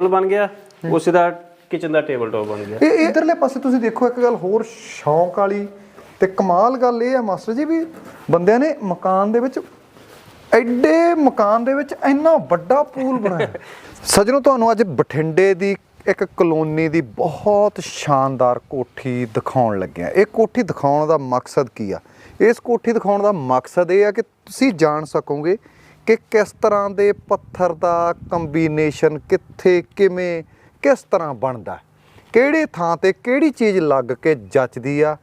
Table ਬਣ ਗਿਆ ਉਸੇ ਦਾ ਕਿਚਨ ਦਾ ਟੇਬਲ ਟੌਪ ਬਣ ਗਿਆ। ਇਹ ਇਧਰਲੇ ਪਾਸੇ ਤੁਸੀਂ ਦੇਖੋ ਇੱਕ ਗੱਲ ਹੋਰ ਸ਼ੌਂਕ ਵਾਲੀ ਤੇ ਕਮਾਲ ਗੱਲ ਇਹ ਹੈ ਮਾਸਟਰ ਜੀ ਵੀ ਬੰਦਿਆਂ ਨੇ ਮਕਾਨ ਦੇ ਵਿੱਚ ਐਡੇ ਮਕਾਨ ਦੇ ਵਿੱਚ ਇੰਨਾ ਵੱਡਾ ਪੂਲ ਬਣਾਇਆ। ਸਜਣੋ ਤੁਹਾਨੂੰ ਅੱਜ ਬਠਿੰਡੇ ਦੀ ਇੱਕ ਕਲੋਨੀ ਦੀ ਬਹੁਤ ਸ਼ਾਨਦਾਰ ਕੋਠੀ ਦਿਖਾਉਣ ਲੱਗਿਆ। ਇਹ ਕੋਠੀ ਦਿਖਾਉਣ ਦਾ ਮਕਸਦ ਕੀ ਆ? ਇਸ ਕੋਠੀ ਦਿਖਾਉਣ ਦਾ ਮਕਸਦ ਇਹ ਆ ਕਿ ਤੁਸੀਂ ਜਾਣ ਸਕੋਗੇ ਕਿ ਕਿਸ ਤਰ੍ਹਾਂ ਦੇ ਪੱਥਰ ਦਾ ਕੰਬੀਨੇਸ਼ਨ ਕਿੱਥੇ, ਕਿਵੇਂ, ਕਿਸ ਤਰ੍ਹਾਂ ਬਣਦਾ? ਕਿਹੜੇ ਥਾਂ ਤੇ ਕਿਹੜੀ ਚੀਜ਼ ਲੱਗ ਕੇ ਜੱਚਦੀ ਆ?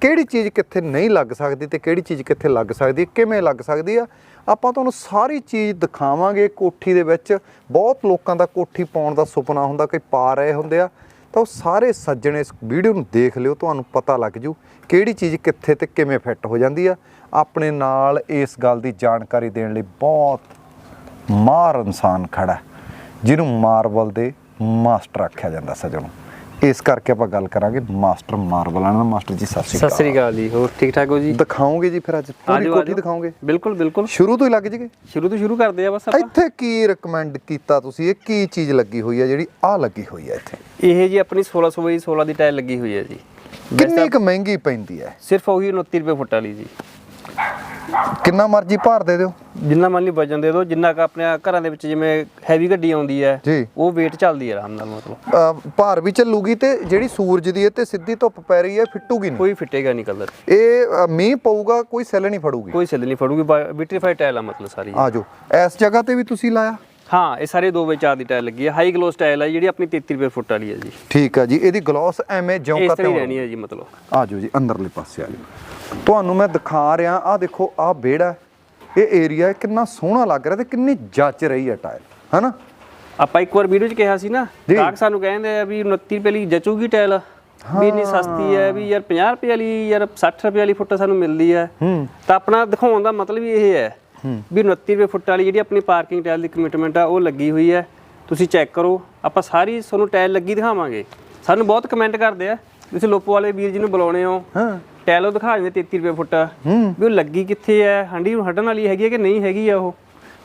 ਕਿਹੜੀ ਚੀਜ਼ ਕਿੱਥੇ ਨਹੀਂ ਲੱਗ ਸਕਦੀ ਤੇ ਕਿਹੜੀ ਚੀਜ਼ ਕਿੱਥੇ ਲੱਗ ਸਕਦੀ, ਕਿਵੇਂ ਲੱਗ ਸਕਦੀ ਆ? ਆਪਾਂ ਤੁਹਾਨੂੰ ਸਾਰੀ ਚੀਜ਼ ਦਿਖਾਵਾਂਗੇ ਕੋਠੀ ਦੇ ਵਿੱਚ। ਬਹੁਤ ਲੋਕਾਂ ਦਾ ਕੋਠੀ ਪਾਉਣ ਦਾ ਸੁਪਨਾ ਹੁੰਦਾ ਕਿ ਪਾ ਰਹੇ ਹੁੰਦੇ ਆ। ਤਾਂ ਉਹ ਸਾਰੇ ਸੱਜਣ ਇਸ ਵੀਡੀਓ ਨੂੰ ਦੇਖ ਲਿਓ, ਤੁਹਾਨੂੰ ਪਤਾ ਲੱਗ ਜੂ ਕਿਹੜੀ ਚੀਜ਼ ਕਿੱਥੇ ਤੇ ਕਿਵੇਂ ਫਿੱਟ ਹੋ ਜਾਂਦੀ ਆ। ਆਪਣੇ ਨਾਲ ਇਸ ਗੱਲ ਦੀ ਜਾਣਕਾਰੀ ਦੇਣ ਲਈ ਬਹੁਤ ਮਾਰ ਇਨਸਾਨ ਖੜਾ ਜਿਹਨੂੰ ਮਾਰਬਲ ਦੇ ਮਾਸਟਰ ਆਖਿਆ ਜਾਂਦਾ ਸੱਜਣੋ। ਇਸ ਕਰਕੇ ਆਪਾਂ ਗੱਲ ਕਰਾਂਗੇ ਮਾਸਟਰ ਮਾਰਬਲਾਂ ਨਾਲ। ਮਾਸਟਰ ਜੀ ਸਤਿ ਸ਼੍ਰੀ ਸਤਿ ਅਕਾਲ ਸ੍ਰੀ ਅਕਾਲ ਜੀ ਹੋਰ ਠੀਕ ਠਾਕ ਹੋ ਜੀ? ਦਿਖਾਓਗੇ ਜੀ ਫਿਰ ਅੱਜ ਪੂਰੀ ਕੋਠੀ। ਦਿਖਾਓਗੇ ਬਿਲਕੁਲ ਬਿਲਕੁਲ। ਸ਼ੁਰੂ ਤੋਂ ਹੀ ਲੱਗ ਜੀਗੇ ਸ਼ੁਰੂ ਤੋਂ ਸ਼ੁਰੂ ਕਰਦੇ ਆ ਬਸ ਆਪਾਂ। ਇੱਥੇ ਕੀ ਰეკਮੈਂਡ ਕੀਤਾ ਤੁਸੀਂ? ਇਹ ਕੀ ਚੀਜ਼ ਲੱਗੀ ਹੋਈ ਹੈ ਜਿਹੜੀ ਆ ਲੱਗੀ ਹੋਈ ਹੈ ਇੱਥੇ? ਇਹ ਜੀ ਆਪਣੀ 1600 ਬਾਈ 16 ਦੀ ਟਾਇਲ ਲੱਗੀ ਹੋਈ ਹੈ ਜੀ। ਕਿੰਨੀ ਕੁ ਮਹਿੰਗੀ ਪੈਂਦੀ ਹੈ? ਸਿਰਫ ਉਹੀ 29 ਰੁਪਏ ਫੁੱਟ ਵਾਲੀ ਜੀ। ਕਿੰਨਾ ਮਰਜ਼ੀ ਭਾਰ ਦੇ ਦਿਓ। ਜਿੰਨਾ ਮੰਨ ਲਈ ਵਜਨ ਦੇ ਦਿਓ ਜਿੰਨਾ ਕ ਆਪਣੇ ਘਰਾਂ ਦੇ ਵਿੱਚ ਜਿਵੇਂ ਹੈਵੀ ਗੱਡੀ ਆਉਂਦੀ ਹੈ ਉਹ weight ਚੱਲਦੀ ਹੈ ਆਰਾਮ ਨਾਲ ਮਤਲਬ। ਭਾਰ ਵੀ ਚੱਲੂਗੀ ਤੇ ਜਿਹੜੀ ਸੂਰਜ ਦੀ ਹੈ ਤੇ ਸਿੱਧੀ ਧੁੱਪ ਪੈ ਰਹੀ ਹੈ ਫਿੱਟੂਗੀ ਨਹੀਂ? ਕੋਈ ਫਿੱਟੇਗਾ ਨਹੀਂ ਕਲਰ। ਇਹ ਮੀਂਹ ਪਊਗਾ ਕੋਈ ਸੈੱਲ ਨਹੀਂ ਫੜੂਗੀ? ਕੋਈ ਸਿੱਲ ਨਹੀਂ ਫੜੂਗੀ ਵਿਟਰੀਫਾਈਡ ਟਾਇਲ ਆ ਮਤਲਬ ਸਾਰੀ। ਆਜੋ। ਇਸ ਜਗ੍ਹਾ ਤੇ ਵੀ ਤੁਸੀਂ ਲਾਇਆ? ਹਾਂ ਇਹ ਸਾਰੇ 2 ਬਾਈ 4 ਦੀ ਟਾਇਲ ਲੱਗੀ ਹੈ। ਹਾਈ ਗਲੋਸ ਟਾਇਲ ਹੈ ਜਿਹੜੀ ਆਪਣੀ 33 ਰੁਪਏ ਫੁੱਟ ਵਾਲੀ ਹੈ ਜੀ। ਠੀਕ ਆ ਜੀ ਇਹਦੀ ਗਲੋਸ ਐਵੇਂ ਜਿਉਂ ਕਾ ਹੀ ਤਿਉਂ ਰਹਿਣੀ ਹੈ ਜੀ ਮਤਲਬ। ਆਜੋ ਜੀ ਅੰਦਰਲੇ ਪਾਸੇ ਆ ਜਾਓ। ਤੁਹਾਨੂੰ ਮੈਂ ਦਿਖਾ ਰਿਹਾ ਆ ਦੇਖੋ ਆ ਹੈ। ਇਹ ਏਰੀਆ ਕਿੰਨਾ ਸੋਹਣਾ ਲੱਗ ਰਿਹਾ ਤੇ ਕਿੰਨੀ ਜੱਚ ਰਹੀ ਹੈ ਟਾਇਲ ਹਨਾ? ਆਪਾਂ ਇੱਕ ਵਾਰ ਵੀਡੀਓ 'ਚ ਕਿਹਾ ਸੀ ਨਾ। ਗਾਹਕ ਸਾਨੂੰ ਕਹਿੰਦੇ ਆ ਵੀ 29 ਰੁਪਏ ਲਈ ਜਚੂਗੀ ਟਾਇਲ। ਵੀ ਇੰਨੀ ਸਸਤੀ ਹੈ ਵੀ ਯਾਰ 50 ਰੁਪਏ ਵਾਲੀ ਯਾਰ 60 ਰੁਪਏ ਵਾਲੀ ਫੁੱਟ ਸਾਨੂੰ ਮਿਲਦੀ ਹੈ। ਤਾਂ ਆਪਣਾ ਦਿਖਾਉਣ ਦਾ ਮਤਲਬ ਇਹ ਹੈ ਵੀ 29 ਰੁਪਏ ਫੁੱਟ ਵਾਲੀ ਜਿਹੜੀ ਆਪਣੀ ਪਾਰਕਿੰਗ ਟਾਇਲ ਦੀ ਕਮਿਟਮੈਂਟ ਆ ਉਹ ਲੱਗੀ ਹੋਈ ਹੈ। ਤੁਸੀਂ ਚੈੱਕ ਕਰੋ ਆਪਾਂ ਸਾਰੀ ਤੁਹਾਨੂੰ ਟਾਇਲ ਲੱਗੀ ਦਿਖਾਵਾਂਗੇ। ਸਾਨੂੰ ਬਹੁਤ ਕਮੈਂਟ ਕਰਦੇ ਆ ਤੁਸੀਂ ਲੋਪੋ ਵਾਲੇ ਵੀਰ ਜੀ ਨੂੰ ਬੁਲਾਉਣੇ ਹੋ। ਹਾਂ। ਉਹ ਦਿਖਾ ਦਿੰਦੇ 33 ਰੁਪਏ ਫੁੱਟ। ਵੀ ਉਹ ਲੱਗੀ ਕਿੱਥੇ ਹੈ ਹੰਡੀ ਨੂੰ ਹਟਣ ਵਾਲੀ ਹੈਗੀ ਹੈ ਕਿ ਨਹੀਂ ਹੈਗੀ ਆ ਉਹ?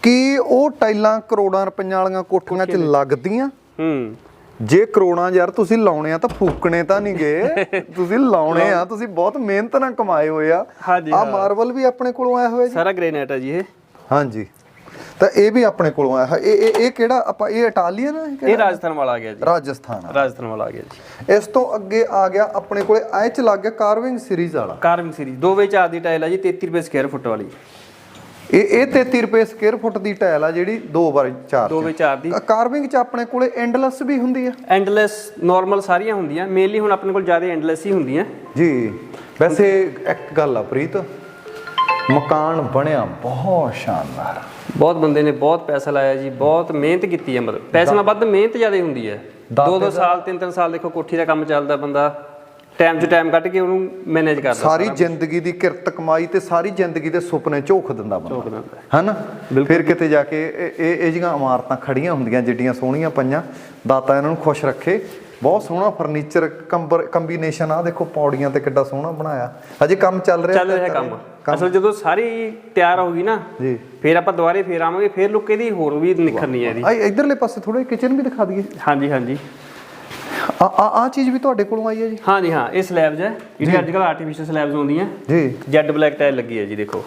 ਕੀ ਉਹ ਟਾਈਲਾਂ ਕਰੋੜਾਂ ਰੁਪਈਆਂ ਵਾਲੀਆਂ ਕੋਠੀਆਂ 'ਚ ਲੱਗਦੀਆਂ? ਹੂੰ। ਜੇ ਕਰੋੜਾਂ ਯਾਰ ਤੁਸੀਂ ਲਾਉਣੇ ਆ ਤਾਂ ਫੂਕਣੇ ਤਾਂ ਨਹੀਂ ਗਏ ਤੁਸੀਂ ਲਾਉਣੇ ਆ ਤੁਸੀਂ ਬਹੁਤ ਮਿਹਨਤ ਨਾਲ ਕਮਾਏ ਹੋਏ ਆ। ਹਾਂਜੀ, ਆ ਮਾਰਬਲ ਵੀ ਆਪਣੇ ਕੋਲੋਂ ਆਇਆ ਹੋਇਆ ਜੀ। ਸਾਰਾ ਗ੍ਰੇਨਾਈਟ ਹੈ ਜੀ ਇਹ। ਹਾਂਜੀ। ਤਾਂ ਇਹ ਵੀ ਆਪਣੇ ਕੋਲੋਂ ਆਇਆ। ਇਹ ਇਹ ਇਹ ਕਿਹੜਾ ਆਪਾਂ ਇਹ ਇਟਾਲੀਅਨ ਹੈ ਇਹ ਰਾਜਸਥਾਨ ਵਾਲਾ ਆ ਗਿਆ ਜੀ। ਰਾਜਸਥਾਨ। ਰਾਜਸਥਾਨ ਵਾਲਾ ਆ ਗਿਆ ਜੀ। ਇਸ ਤੋਂ ਅੱਗੇ ਆ ਗਿਆ ਆਪਣੇ ਕੋਲੇ ਐ ਚ ਲੱਗ ਗਿਆ ਕਾਰਵਿੰਗ ਸੀਰੀਜ਼ ਵਾਲਾ। Carving series. 2 ਵੇ 4 ਦੀ ਟਾਇਲ ਆ ਜੀ 33 ਰੁਪਏ ਸਕੁਅਰ ਫੁੱਟ ਵਾਲੀ। ਇਹ ਇਹ 33 ਰੁਪਏ ਸਕੁਅਰ ਫੁੱਟ ਦੀ ਟਾਇਲ ਆ ਜਿਹੜੀ 2 ਬਾਰ 4 2 ਵੇ 4 ਦੀ। ਕਾਰਵਿੰਗ ਚ ਆਪਣੇ ਕੋਲੇ ਐਂਡਲੈਸ ਵੀ ਹੁੰਦੀ ਆ। ਐਂਡਲੈਸ ਨਾਰਮਲ ਸਾਰੀਆਂ ਹੁੰਦੀਆਂ। ਮੇਨਲੀ ਹੁਣ ਆਪਣੇ ਕੋਲ ਜ਼ਿਆਦਾ ਐਂਡਲੈਸ ਹੀ ਹੁੰਦੀਆਂ। ਜੀ। ਵੈਸੇ ਇੱਕ ਗੱਲ ਆ ਪ੍ਰੀਤ। ਮਕਾਨ ਬਣਿਆ ਬਹੁਤ ਸ਼ਾਨਦਾਰ। ਬਹੁਤ ਬੰਦੇ ਨੇ ਬਹੁਤ ਪੈਸਾ ਲਾਇਆ ਜੀ ਬਹੁਤ ਮਿਹਨਤ ਕੀਤੀ ਹੈ ਮਤਲਬ। ਪੈਸੇ ਨਾਲ ਵੱਧ ਮਿਹਨਤ ਜ਼ਿਆਦਾ ਹੁੰਦੀ ਹੈ। 2-2 ਸਾਲ 3-3 ਸਾਲ ਦੇਖੋ ਕੋਠੀ ਦਾ ਕੰਮ ਚੱਲਦਾ ਬੰਦਾ ਟਾਈਮ 'ਚ ਟਾਈਮ ਕੱਢ ਕੇ ਉਹਨੂੰ ਮੈਨੇਜ ਕਰਦਾ ਸਾਰੀ ਜ਼ਿੰਦਗੀ ਦੀ ਕਿਰਤ ਕਮਾਈ ਤੇ ਸਾਰੀ ਜ਼ਿੰਦਗੀ ਦੇ ਸੁਪਨੇ ਝੋਕ ਦਿੰਦਾ ਬੰਦਾ। ਹਨਾ? ਫਿਰ ਕਿਤੇ ਜਾ ਕੇ ਇਹ ਇਹ ਜਿਹੀਆਂ ਇਮਾਰਤਾਂ ਖੜੀਆਂ ਹੁੰਦੀਆਂ ਜਿੱਡੀਆਂ ਸੋਹਣੀਆਂ ਪਈਆਂ। ਦਾਤਾ ਇਹਨਾਂ ਨੂੰ ਖੁਸ਼ ਰੱਖੇ। ਬਹੁਤ ਸੋਹਣਾ ਫਰਨੀਚਰ ਕੰਬਰ ਕੰਬੀਨੇਸ਼ਨ ਆ। ਦੇਖੋ ਪੌੜੀਆਂ ਤੇ ਕਿੱਡਾ ਸੋਹਣਾ ਬਣਾਇਆ। ਅਜੇ ਕੰਮ ਚੱਲ ਰਿਹਾ ਚੱਲ ਰਿਹਾ ਕੰਮ। ਅਸਲ ਜਦੋਂ ਸਾਰੀ ਤਿਆਰ ਹੋ ਗਈ ਨਾ ਜੀ। ਫਿਰ ਆਪਾਂ ਦੁਬਾਰੇ ਫੇਰ ਆਵਾਂਗੇ ਫਿਰ ਲੁੱਕ ਇਹਦੀ ਹੋਰ ਵੀ ਨਿਖਰਨੀ ਹੈ ਇਹਦੀ। ਆ ਇਧਰਲੇ ਪਾਸੇ ਥੋੜਾ ਕਿਚਨ ਵੀ ਦਿਖਾ ਦਈਏ। ਹਾਂਜੀ ਹਾਂਜੀ। ਆ ਆ ਚੀਜ਼ ਵੀ ਤੁਹਾਡੇ ਕੋਲੋਂ ਆਈ ਹੈ ਜੀ? ਹਾਂਜੀ ਹਾਂ ਇਹ ਸਲੈਬਸ ਹੈ ਜਿਹੜੀ ਅੱਜ ਕੱਲ੍ਹ ਆਰਟੀਫੀਸ਼ੀਅਲ ਸਲੈਬਸ ਆਉਂਦੀਆਂ। ਜੀ। ਜੈਡ ਬਲੈਕ ਟਾਇਲ ਲੱਗੀ ਹੈ ਜੀ ਦੇਖੋ।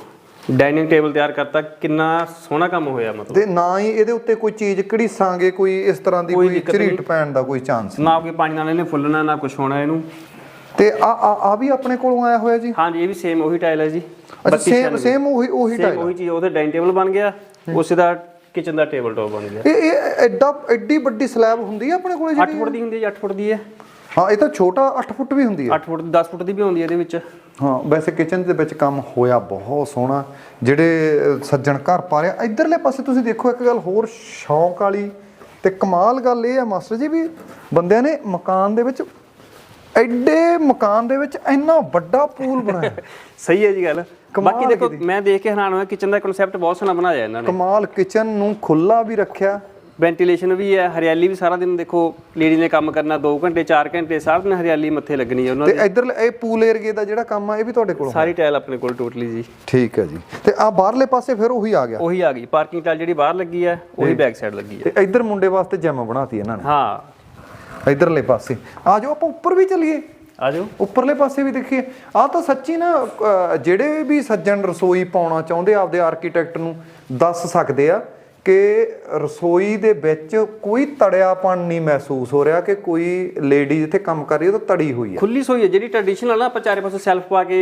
ਡਾਈਨਿੰਗ ਟੇਬਲ ਤਿਆਰ ਕਰਤਾ ਕਿੰਨਾ ਸੋਹਣਾ ਕੰਮ ਹੋਇਆ ਮਤਲਬ। ਤੇ ਨਾ ਹੀ ਇਹਦੇ ਉੱਤੇ ਕੋਈ ਚੀਜ਼ ਘੜੀਸਾਂਗੇ ਕੋਈ ਇਸ ਤਰ੍ਹਾਂ ਦੀ ਕੋਈ ਝਰੀਟ ਪੈਣ ਦਾ ਕੋਈ ਚਾਂਸ ਨਾ ਕੋਈ ਪਾਣੀ ਨਾਲ ਇਹਨੇ ਫੁੱਲਣਾ ਨਾ ਕੁਝ ਹੋਣਾ ਇਹਨੂੰ। ਤੇ ਆ ਆ ਆ ਵੀ ਆਪਣੇ ਕੋਲੋਂ ਆਇਆ ਹੋਇਆ ਜੀ? ਹਾਂਜੀ ਇਹ ਵੀ ਸੇਮ ਉਹੀ ਟਾਇਲ ਹੈ ਜੀ। ਅੱਛਾ ਸੇਮ ਸੇਮ ਉਹੀ ਉਹੀ ਸੇਮ ਟਾਈਪ ਉਹੀ ਚੀਜ਼ ਉਹਦੇ ਡਾਈਨਿੰਗ ਟੇਬਲ ਬਣ ਗਿਆ ਉਸੇ ਦਾ ਕਿਚਨ ਦਾ ਟੇਬਲ ਟੌਪ ਬਣ ਗਿਆ। ਇਹ ਇਹ ਐਡਾ ਐਡੀ ਵੱਡੀ ਸਲੈਬ ਹੁੰਦੀ ਹੈ ਆਪਣੇ ਕੋਲੇ 8 ਜਿਹੜੀ? ਫੁੱਟ ਦੀ ਹੁੰਦੀ ਹੈ 8 ਫੁੱਟ ਦੀ ਹੈ। ਹਾਂ ਇਹ ਤਾਂ ਛੋਟਾ 8 ਫੁੱਟ ਵੀ ਹੁੰਦੀ ਹੈ 8 ਫੁੱਟ ਦੀ 10 ਫੁੱਟ ਦੀ ਵੀ ਹੁੰਦੀ ਹੈ ਇਹਦੇ ਵਿੱਚ। ਹਾਂ ਵੈਸੇ ਕਿਚਨ ਦੇ ਵਿੱਚ ਕੰਮ ਹੋਇਆ ਬਹੁਤ ਸੋਹਣਾ। ਜਿਹੜੇ ਸੱਜਣ ਘਰ ਪਾ ਰਿਹਾ ਇਧਰਲੇ ਪਾਸੇ ਤੁਸੀਂ ਦੇਖੋ ਇੱਕ ਗੱਲ ਹੋਰ ਸ਼ੌਂਕ ਵਾਲੀ ਤੇ ਕਮਾਲ ਗੱਲ ਇਹ ਹੈ ਮਾਸਟਰ ਜੀ ਵੀ ਬੰਦਿਆਂ ਨੇ ਮਕਾਨ ਦੇ ਵਿੱਚ ਐਡੇ ਮਕਾਨ ਦੇ ਵਿੱਚ ਇੰਨਾ ਵੱਡਾ ਪੂਲ ਬਣਾਇਆ। ਸਹੀ ਹੈ ਜੀ ਗੱਲ। ਬਾਕੀ ਦੇਖੋ ਮੈਂ ਦੇਖ ਕੇ ਹੈਰਾਨ ਹੋਇਆ ਕਿਚਨ ਦਾ ਕਨਸੈਪਟ ਬਹੁਤ ਸੋਹਣਾ ਬਣਾਇਆ ਇਹਨਾਂ ਨੇ। ਕਮਾਲ ਕਿਚਨ ਨੂੰ ਖੁੱਲਾ ਵੀ ਰੱਖਿਆ। ਵੈਂਟੀਲੇਸ਼ਨ ਵੀ ਹੈ ਹਰਿਆਲੀ ਵੀ ਸਾਰਾ ਦਿਨ ਦੇਖੋ ਲੇਡੀ ਨੇ ਕੰਮ ਕਰਨਾ 2 ਘੰਟੇ 4 ਘੰਟੇ ਸਾਰਾ ਦਿਨ ਹਰਿਆਲੀ ਮੱਥੇ ਲੱਗਣੀ ਹੈ ਉਹਨਾਂ ਤੇ ਦੀ। ਇੱਧਰ ਇਹ ਪੂਲ ਏਰੀਏ ਦਾ ਜਿਹੜਾ ਕੰਮ ਆ ਇਹ ਵੀ ਤੁਹਾਡੇ ਕੋਲ ਸਾਰੀ ਟਾਇਲ ਆਪਣੇ ਕੋਲ ਟੋਟਲੀ ਜੀ। ਠੀਕ ਹੈ ਜੀ। ਤੇ ਆ ਬਾਹਰਲੇ ਪਾਸੇ ਫਿਰ ਉਹੀ ਆ ਗਿਆ। ਉਹੀ ਆ ਗਈ। ਪਾਰਕਿੰਗ ਟਾਇਲ ਜਿਹੜੀ ਬਾਹਰ ਲੱਗੀ ਹੈ ਉਹੀ ਬੈਕ ਸਾਈਡ ਲੱਗੀ ਹੈ। ਤੇ ਇੱਧਰ ਮੁੰਡੇ ਵਾਸਤੇ ਜਿਮ ਬਣਾਤੀ ਇਹਨਾਂ ਹਾਂ। ਨੇ ਇੱਧਰਲੇ ਪਾਸੇ। ਆ ਜਾਓ ਆਪਾਂ ਉੱਪਰ ਵੀ ਚੱਲੀਏ। ਆ ਜਾਓ। ਉੱਪਰਲੇ ਪਾਸੇ ਵੀ ਦੇਖੀਏ। ਆ ਤਾਂ ਸੱਚੀ ਨਾ ਜਿਹੜੇ ਵੀ ਸੱਜਣ ਰਸੋਈ ਪਾਉਣਾ ਚਾਹੁੰਦੇ ਆਪਦੇ ਆਰਕੀਟੈਕਟ ਨੂੰ ਦੱਸ ਸਕਦੇ ਆ ਕਿ ਰਸੋਈ ਦੇ ਵਿੱਚ ਕੋਈ ਤੜਿਆਪਣ ਨਹੀਂ ਮਹਿਸੂਸ ਹੋ ਰਿਹਾ ਕਿ ਕੋਈ ਲੇਡੀ ਜਿੱਥੇ ਕੰਮ ਕਰ ਰਹੀ ਹੈ ਉਹ ਤਾਂ ਤੜੀ ਹੋਈ ਹੈ। ਖੁੱਲੀ ਸੋਈ ਹੈ ਜਿਹੜੀ ਟ੍ਰੈਡੀਸ਼ਨਲ ਨਾ ਆਪਾਂ ਚਾਰੇ ਪਾਸੇ ਸੈਲਫ ਪਾ ਕੇ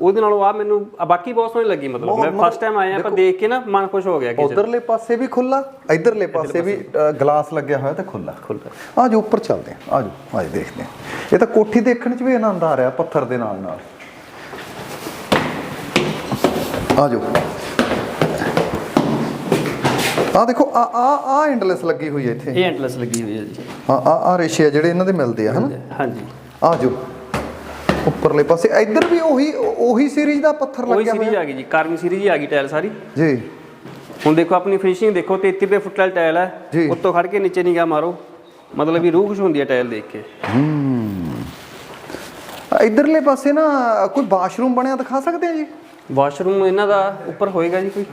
ਉਹਦੇ ਨਾਲੋਂ ਆ ਮੈਨੂੰ ਬਾਕੀ ਬਹੁਤ ਸੋਹਣੀ ਲੱਗੀ ਮਤਲਬ। ਮੈਂ ਫਸਟ ਟਾਈਮ ਆਇਆ ਆਪਾਂ ਦੇਖ ਕੇ ਨਾ ਮਨ ਖੁਸ਼ ਹੋ ਗਿਆ ਕਿ ਉਧਰਲੇ ਪਾਸੇ ਵੀ ਖੁੱਲਾ ਇਧਰਲੇ ਪਾਸੇ ਵੀ ਗਲਾਸ ਲੱਗਿਆ ਹੋਇਆ ਤੇ ਖੁੱਲਾ ਖੁੱਲਾ ਆ ਜੋ ਉੱਪਰ ਚੱਲਦੇ ਆ ਆ ਜੋ ਆਜ ਦੇਖਦੇ ਆ ਇਹ ਤਾਂ ਕੋਠੀ ਦੇਖਣ 'ਚ ਵੀ ਆਨੰਦ ਆ ਰਿਹਾ ਪੱਥਰ ਦੇ ਨਾਲ ਨਾਲ ਆ ਜੋ ਆ ਦੇਖੋ ਆ ਆ ਆ ਐਂਡਲੈਸ ਲੱਗੀ ਹੋਈ ਹੈ ਇੱਥੇ। ਇਹ ਐਂਟਲਸ ਲੱਗੀ ਹੋਈ ਹੈ ਜੀ। ਆ ਆ ਆ ਰੇਸ਼ੇ ਆ ਜਿਹੜੇ ਇਹਨਾਂ ਦੇ ਮਿਲਦੇ ਆ ਹਨਾ? ਹਾਂਜੀ। ਆ ਜੋ ਉੱਪਰਲੇ ਪਾਸੇ ਇੱਧਰ ਵੀ ਉਹੀ ਉਹੀ ਸੀਰੀਜ਼ ਦਾ ਪੱਥਰ ਉਹੀ ਲੱਗਿਆ ਸੀਰੀਜ਼ ਆ ਗਈ ਜੀ ਕਾਰਵਿੰਗ ਸੀਰੀਜ਼ ਹੀ ਆ ਗਈ ਟਾਇਲ ਸਾਰੀ। ਜੀ। ਹੁਣ ਦੇਖੋ ਆਪਣੀ ਫਿਨਿਸ਼ਿੰਗ ਦੇਖੋ 33 ਰੁਪਏ ਫੁੱਟ ਵਾਲੀ ਟਾਇਲ। ਹੈ। ਉੱਤੋਂ ਖੜ ਕੇ ਨੀਚੇ ਨਿਗਾਹ ਮਾਰੋ। ਮਤਲਬ ਵੀ ਰੂਹ ਖੁਸ਼ ਹੁੰਦੀ ਹੈ ਟਾਇਲ ਦੇਖ ਕੇ। ਇਧਰਲੇ ਪਾਸੇ ਨਾ ਕੋਈ ਬਾਥਰੂਮ ਬਣਿਆ ਦਿਖਾ ਸਕਦੇ ਆ ਜੀ? ਵਾਸ਼ਰੂਮ ਇਹਨਾਂ ਦਾ ਉੱਪਰ ਹੋਏਗਾ ਜੀ ਕੋਈ?